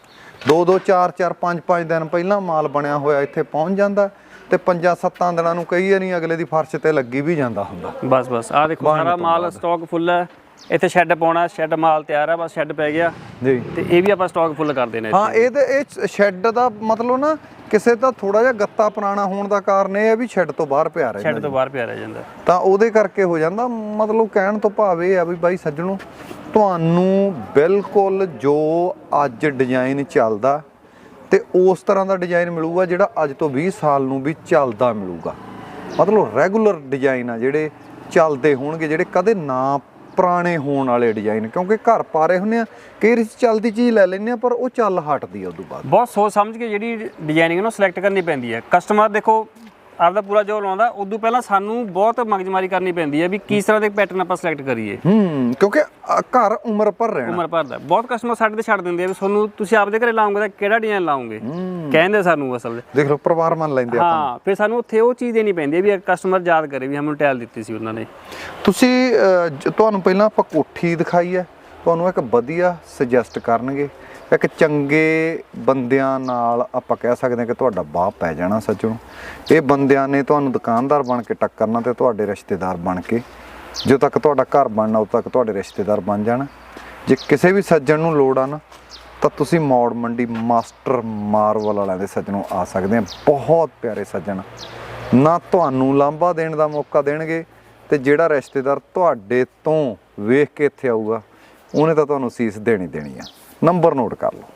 ਦੋ ਦੋ ਚਾਰ ਚਾਰ ਪੰਜ ਪੰਜ ਦਿਨ ਪਹਿਲਾਂ ਮਾਲ ਬਣਿਆ ਹੋਇਆ ਇੱਥੇ ਪਹੁੰਚ ਜਾਂਦਾ ਤੇ ਪੰਜਾਂ ਸੱਤਾਂ ਦਿਨਾਂ ਨੂੰ ਕਈ ਵਾਰੀ ਅਗਲੇ ਦੀ ਫਰਸ਼ ਤੇ ਲੱਗੀ ਵੀ ਜਾਂਦਾ ਹੁੰਦਾ। ਬਸ ਬਸ ਆਹ ਦੇਖੋ ਸਾਰਾ ਮਾਲ ਸਟਾਕ ਫੁੱਲ ਹੈ। ਇੱਥੇ ਸ਼ੈੱਡ ਪਾਉਣਾ ਸ਼ੈੱਡ ਮਾਲ ਤਿਆਰ ਹੈ ਬਸ ਸ਼ੈੱਡ ਪੈ ਗਿਆ। ਜੀ। ਤੇ ਇਹ ਵੀ ਆਪਾਂ ਸਟਾਕ ਫੁੱਲ ਕਰ ਦੇਣਾ ਹਾਂ ਇਹਦੇ ਇਹ ਸ਼ੈੱਡ ਦਾ ਮਤਲਬ ਨਾ ਕਿਸੇ ਦਾ ਥੋੜਾ ਜਿਹਾ ਗੱਤਾ ਪੁਰਾਣਾ ਹੋਣ ਦਾ ਕਾਰਨ ਇਹ ਹੈ ਵੀ ਸ਼ੈੱਡ ਤੋਂ ਬਾਹਰ ਪਿਆ ਰਹਿੰਦਾ ਸ਼ੈੱਡ ਤੋਂ ਬਾਹਰ ਪਿਆ ਰਹਿ ਜਾਂਦਾ ਤਾਂ ਉਹਦੇ ਕਰਕੇ ਹੋ ਜਾਂਦਾ ਮਤਲਬ ਕਹਿਣ ਤੋਂ ਭਾਵ ਇਹ ਆ ਵੀ ਬਾਈ ਸੱਜਣੋ ਤੁਹਾਨੂੰ ਬਿਲਕੁਲ ਜੋ ਅੱਜ ਡਿਜ਼ਾਈਨ ਚੱਲਦਾ ਤੇ ਉਸ ਤਰ੍ਹਾਂ ਦਾ ਡਿਜ਼ਾਈਨ ਮਿਲੂਗਾ ਜਿਹੜਾ ਅੱਜ ਤੋਂ 20 ਸਾਲ ਨੂੰ ਵੀ ਚੱਲਦਾ ਮਿਲੂਗਾ। ਮਤਲਬ ਰੈਗੂਲਰ ਡਿਜ਼ਾਈਨ ਆ ਜਿਹੜੇ ਚੱਲਦੇ ਹੋਣਗੇ ਜਿਹੜੇ ਕਦੇ ਨਾ ਪੁਰਾਣੇ ਹੋਣ ਵਾਲੇ ਡਿਜ਼ਾਈਨ ਕਿਉਂਕਿ ਘਰ ਪਾ ਰਹੇ ਹੁੰਨੇ ਆ, ਕਈ ਵਾਰੀ ਚੱਲਦੀ ਚੀਜ਼ ਲੈ ਲੈਂਦੇ ਆ, ਪਰ ਉਹ ਚੱਲ ਹਟਦੀ ਆ ਉਦੋਂ ਬਾਅਦ। ਬਹੁਤ ਸੋਚ ਸਮਝ ਕੇ ਜਿਹੜੀ ਡਿਜ਼ਾਈਨਿੰਗ ਨੂੰ ਸਿਲੈਕਟ ਕਰਨੀ ਪੈਂਦੀ ਹੈ ਕਸਟਮਰ ਦੇਖੋ ਆਪਦਾ ਪੂਰਾ ਜੋ ਲਾਉਂਦਾ ਉਦੋਂ ਪਹਿਲਾਂ ਸਾਨੂੰ ਬਹੁਤ ਮਗਜਮਾਰੀ ਕਰਨੀ ਪੈਂਦੀ ਹੈ ਵੀ ਕਿਸ ਤਰ੍ਹਾਂ ਦੇ ਪੈਟਰਨ ਆਪਾਂ ਸਿਲੈਕਟ ਕਰੀਏ। ਹੂੰ ਕਿਉਂਕਿ ਅ, ਘਰ ਉਮਰ ਭਰ ਰਹਿਣਾ। ਉਮਰ ਭਰ ਦਾ। ਬਹੁਤ ਕਸਟਮਰ ਸਾਡੇ ਤੇ ਛੱਡ ਦਿੰਦੇ ਆ ਵੀ ਤੁਹਾਨੂੰ ਤੁਸੀਂ ਆਪਦੇ ਘਰੇ ਲਾਉਂਗੇ ਤਾਂ ਕਿਹੜਾ ਡਿਜ਼ਾਈਨ ਲਾਉਂਗੇ? ਕਹਿੰਦੇ ਸਾਨੂੰ ਅਸਲ ਦੇ ਦੇਖ ਲਓ ਪਰਿਵਾਰ ਮੰਨ ਲੈਂਦੇ ਆ ਹਾਂ ਫਿਰ ਸਾਨੂੰ ਉੱਥੇ ਉਹ ਚੀਜ਼ ਦੇਣੀ ਪੈਂਦੀ ਹੈ ਵੀ ਕਸਟਮਰ ਯਾਦ ਕਰੇ ਵੀ ਹਮਨੂੰ ਟੈਲ ਦਿੱਤੀ ਸੀ ਉਹਨਾਂ ਨੇ। ਤੁਸੀਂ ਜ- ਤੁਹਾਨੂੰ ਪਹਿਲਾਂ ਆਪਾਂ ਕੋਠੀ ਦਿਖਾਈ ਹੈ। ਤੁਹਾਨੂੰ ਇੱਕ ਵਧੀਆ ਸੁਜੈਸਟ ਕਰਨਗੇ, ਇੱਕ ਚੰਗੇ ਬੰਦਿਆਂ ਨਾਲ ਆਪਾਂ ਕਹਿ ਸਕਦੇ ਹਾਂ ਕਿ ਤੁਹਾਡਾ ਬਾਹ ਪੈ ਜਾਣਾ ਸੱਚੋ ਇਹ ਬੰਦਿਆਂ ਨੇ ਤੁਹਾਨੂੰ ਦੁਕਾਨਦਾਰ ਬਣ ਕੇ ਟੱਕਰਨਾ ਤੇ ਤੁਹਾਡੇ ਰਿਸ਼ਤੇਦਾਰ ਬਣ ਕੇ ਜਦੋਂ ਤੱਕ ਤੁਹਾਡਾ ਘਰ ਬਣਨਾ, ਉਦੋਂ ਤੱਕ ਤੁਹਾਡੇ ਰਿਸ਼ਤੇਦਾਰ ਬਣ ਜਾਣਾ। ਜੇ ਕਿਸੇ ਵੀ ਸੱਜਣ ਨੂੰ ਲੋੜ ਆ ਨਾ, ਤਾਂ ਤੁਸੀਂ ਮੌੜ ਮੰਡੀ ਮਾਸਟਰ ਮਾਰਵਲ ਵਾਲਿਆਂ ਦੇ ਸੱਜਣੋਂ ਆ ਸਕਦੇ ਆ ਬਹੁਤ ਪਿਆਰੇ ਸੱਜਣ। ਨਾ ਤੁਹਾਨੂੰ ਲਾਂਭਾ ਦੇਣ ਦਾ ਮੌਕਾ ਦੇਣਗੇ ਤੇ ਜਿਹੜਾ ਰਿਸ਼ਤੇਦਾਰ ਤੁਹਾਡੇ ਤੋਂ ਵੇਖ ਕੇ ਇੱਥੇ ਆਊਗਾ ਉਹਨੇ ਤਾਂ ਤੁਹਾਨੂੰ ਸੀਸ ਦੇਣੀ ਦੇਣੀ ਆ। ਨੰਬਰ ਨੋਟ ਕਰ ਲਓ।